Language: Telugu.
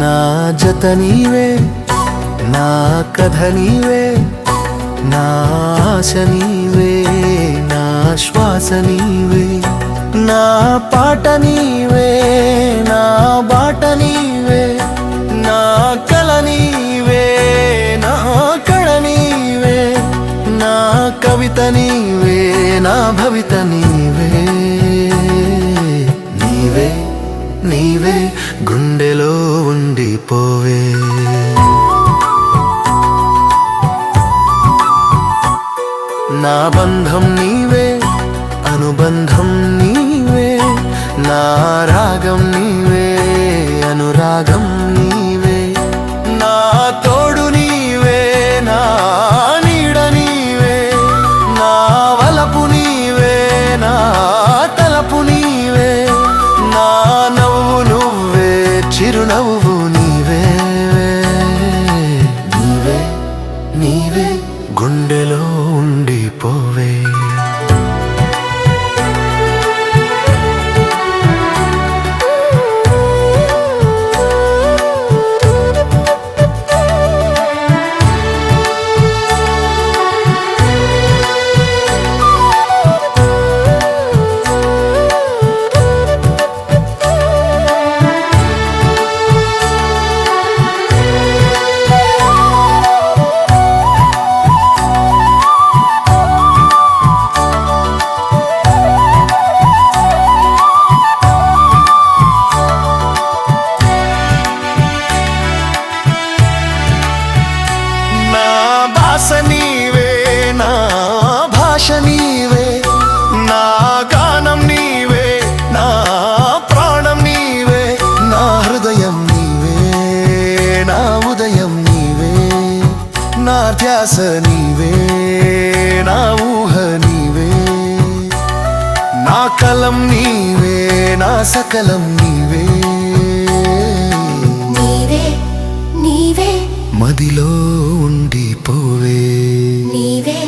నా జత నీవే నా కథ నీవే నా ఆశ నీవే నా శ్వాస నీవే నా పాట నీవే నా బాట నీవే నా కల నీవే నా కళ నీవే నా కవిత నీవే నా భవిత నీవే. పోవే. నా బంధం నీవే అనుబంధం ఉండిపోవే నా భాష నీవే నా భాష నీవే నా గానం నీవే నా ప్రాణం నీవే నా హృదయం నీవే నా ఉదయం నీవే నా ధ్యాస నీవే నా ఊహ నీవే నా కలం నీవే నా సకలం నీవే మదిలో ఉండిపోవే. నీవే